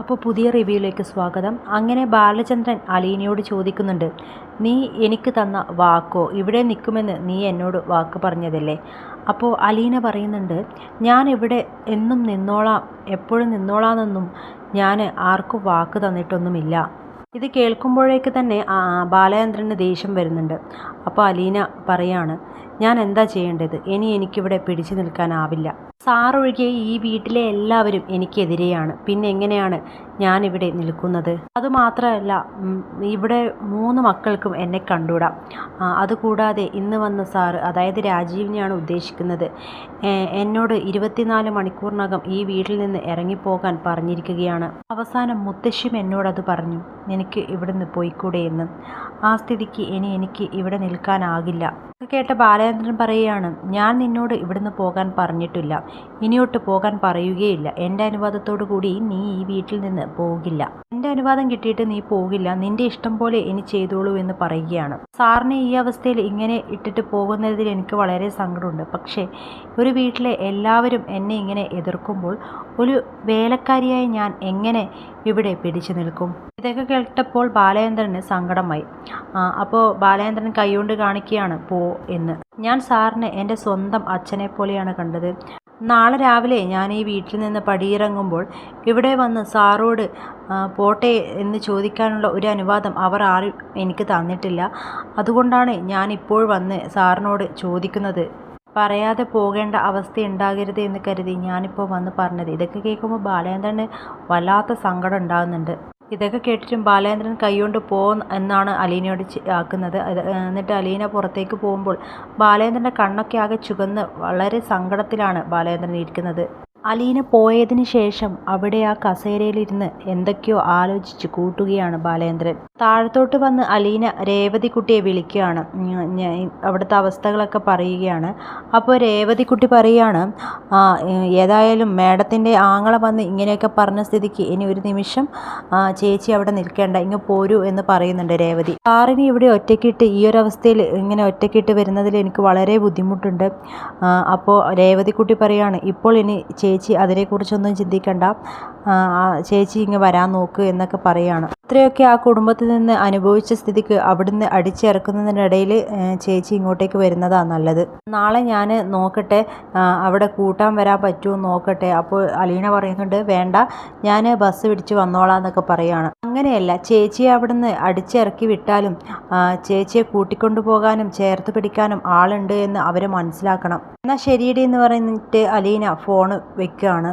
അപ്പോൾ പുതിയ റിവ്യൂയിലേക്ക് സ്വാഗതം. അങ്ങനെ ബാലചന്ദ്രൻ അലീനയോട് ചോദിക്കുന്നുണ്ട് നീ എനിക്ക് തന്ന വാക്കോ? ഇവിടെ നിൽക്കുമെന്ന് നീ എന്നോട് വാക്ക് പറഞ്ഞതല്ലേ? അപ്പോൾ അലീന പറയുന്നുണ്ട് ഞാൻ ഇവിടെ എന്നും നിന്നോളാം എപ്പോഴും നിന്നോളാമെന്നൊന്നും ഞാൻ ആർക്കും വാക്ക് തന്നിട്ടൊന്നുമില്ല. ഇത് കേൾക്കുമ്പോഴേക്ക് തന്നെ ബാലചന്ദ്രന് ദേഷ്യം വരുന്നുണ്ട്. അപ്പോൾ അലീന പറയാണ് ഞാൻ എന്താ ചെയ്യേണ്ടത്? ഇനി എനിക്കിവിടെ പിടിച്ചു നിൽക്കാനാവില്ല. സാറൊഴികെ ഈ വീട്ടിലെ എല്ലാവരും എനിക്കെതിരെയാണ്. പിന്നെ എങ്ങനെയാണ്? ഞാനിവിടെ നിൽക്കുന്നത്. അതുമാത്രമല്ല ഇവിടെ മൂന്ന് മക്കൾക്കും എന്നെ കണ്ടുകൂടാ. അതുകൂടാതെ ഇന്ന് വന്ന സാറ് അതായത് രാജീവിനെയാണ് ഉദ്ദേശിക്കുന്നത്. എന്നോട് ഇരുപത്തിനാല് മണിക്കൂറിനകം ഈ വീട്ടിൽ നിന്ന് ഇറങ്ങിപ്പോകാൻ പറഞ്ഞിരിക്കുകയാണ്. അവസാനം മുത്തശ്ശിയും എന്നോടത് പറഞ്ഞു എനിക്ക് ഇവിടുന്ന് പോയിക്കൂടെ എന്ന്. ആ സ്ഥിതിക്ക് ഇനി എനിക്ക് ഇവിടെ നിൽക്കാനാകില്ല. കേട്ട ബാലചന്ദ്രൻ പറയുകയാണ് ഞാൻ നിന്നോട് ഇവിടുന്ന് പോകാൻ പറഞ്ഞിട്ടില്ല. ഇനിയോട്ട് പോകാൻ പറയുകയില്ല. എന്റെ അനുവാദത്തോടു കൂടി നീ ഈ വീട്ടിൽ നിന്ന് പോകില്ല. എന്റെ അനുവാദം കിട്ടിയിട്ട് നീ പോകില്ല. നിന്റെ ഇഷ്ടം പോലെ ഇനി ചെയ്തോളൂ എന്ന് പറയുകയാണ്. സാറിനെ ഈ അവസ്ഥയിൽ ഇങ്ങനെ ഇട്ടിട്ട് പോകുന്നതിൽ എനിക്ക് വളരെ സങ്കടമുണ്ട്. പക്ഷേ ഒരു വീട്ടിലെ എല്ലാവരും എന്നെ ഇങ്ങനെ എതിർക്കുമ്പോൾ ഒരു വേലക്കാരിയായി ഞാൻ എങ്ങനെ ഇവിടെ പിടിച്ചു നിൽക്കും? ഇതൊക്കെ കേട്ടപ്പോൾ ബാലചന്ദ്രന് സങ്കടമായി. അപ്പോൾ ബാലചന്ദ്രൻ കൈകൊണ്ട് കാണിക്കുകയാണ് പോ എന്ന്. ഞാൻ സാറിനെ എന്റെ സ്വന്തം അച്ഛനെ പോലെയാണ് കണ്ടത്. നാളെ രാവിലെ ഞാൻ ഈ വീട്ടിൽ നിന്ന് പടിയിറങ്ങുമ്പോൾ ഇവിടെ വന്ന് സാറോട് പോട്ടെ എന്ന് ചോദിക്കാനുള്ള ഒരു അനുവാദം അവർ ആരും എനിക്ക് തന്നിട്ടില്ല. അതുകൊണ്ടാണ് ഞാൻ ഇപ്പോൾ വന്ന് സാറിനോട് ചോദിക്കുന്നത്. പറയാതെ പോകേണ്ട അവസ്ഥ ഉണ്ടാകരുത് എന്ന് കരുതി ഞാനിപ്പോൾ വന്ന് പറഞ്ഞത്. ഇതൊക്കെ കേൾക്കുമ്പോൾ ബാലേന്ദ്രന് വല്ലാത്ത സങ്കടം ഉണ്ടാകുന്നുണ്ട്. ഇതൊക്കെ കേട്ടിട്ടും ബാലേന്ദ്രൻ കൈകൊണ്ട് പോ എന്നാണ് അലീനയോട് ആക്കുന്നത്. എന്നിട്ട് അലീന പുറത്തേക്ക് പോകുമ്പോൾ ബാലേന്ദ്രന്റെ കണ്ണൊക്കെ ആകെ ചുവന്ന് വളരെ സങ്കടത്തിലാണ് ബാലേന്ദ്രൻ ഇരിക്കുന്നത്. അലീന പോയതിന് ശേഷം അവിടെ ആ കസേരയിലിരുന്ന് എന്തൊക്കെയോ ആലോചിച്ച് കൂട്ടുകയാണ് ബാലേന്ദ്രൻ. താഴത്തോട്ട് വന്ന് അലീന രേവതിക്കുട്ടിയെ വിളിക്കുകയാണ്. അവിടുത്തെ അവസ്ഥകളൊക്കെ പറയുകയാണ്. അപ്പോൾ രേവതിക്കുട്ടി പറയുകയാണ് "ആ, ഏതായാലും മേഡത്തിന്റെ ആങ്ങളെ വന്ന് ഇങ്ങനെയൊക്കെ പറഞ്ഞ സ്ഥിതിക്ക് ഇനി ഒരു നിമിഷം ചേച്ചി അവിടെ നിൽക്കേണ്ട ഇങ്ങ് പോരൂ എന്ന് പറയുന്നുണ്ട് രേവതി. കാറിന് ഇവിടെ ഒറ്റയ്ക്കിട്ട് ഈ ഒരു അവസ്ഥയിൽ ഇങ്ങനെ ഒറ്റയ്ക്കിട്ട് വരുന്നതിൽ എനിക്ക് വളരെ ബുദ്ധിമുട്ടുണ്ട്. അപ്പോൾ രേവതിക്കുട്ടി പറയാണ് ഇപ്പോൾ ഇനി ചേച്ചി അതിനെക്കുറിച്ചൊന്നും ചിന്തിക്കണ്ട. ചേച്ചി ഇങ്ങ് വരാൻ നോക്ക് എന്നൊക്കെ പറയാണ്. ഇത്രയൊക്കെ ആ കുടുംബത്തിൽ നിന്ന് അനുഭവിച്ച സ്ഥിതിക്ക് അവിടുന്ന് അടിച്ചിറക്കുന്നതിനിടയിൽ ചേച്ചി ഇങ്ങോട്ടേക്ക് വരുന്നതാണ് നല്ലത്. നാളെ ഞാൻ നോക്കട്ടെ അവിടെ കൂട്ടാൻ വരാൻ പറ്റുമോ നോക്കട്ടെ. അപ്പോൾ അലീന പറയുന്നുണ്ട് വേണ്ട ഞാൻ ബസ് പിടിച്ച് വന്നോളാം എന്നൊക്കെ പറയുകയാണ് അങ്ങനെയല്ല ചേച്ചിയെ അവിടുന്ന് അടിച്ചിറക്കി വിട്ടാലും ചേച്ചിയെ കൂട്ടിക്കൊണ്ടു പോകാനും ചേർത്ത് പിടിക്കാനും ആളുണ്ട് എന്ന് അവരെ മനസ്സിലാക്കണം. എന്നാൽ ശരിയടി എന്ന് പറഞ്ഞിട്ട് അലീന ഫോണ് വെക്കുകയാണ്.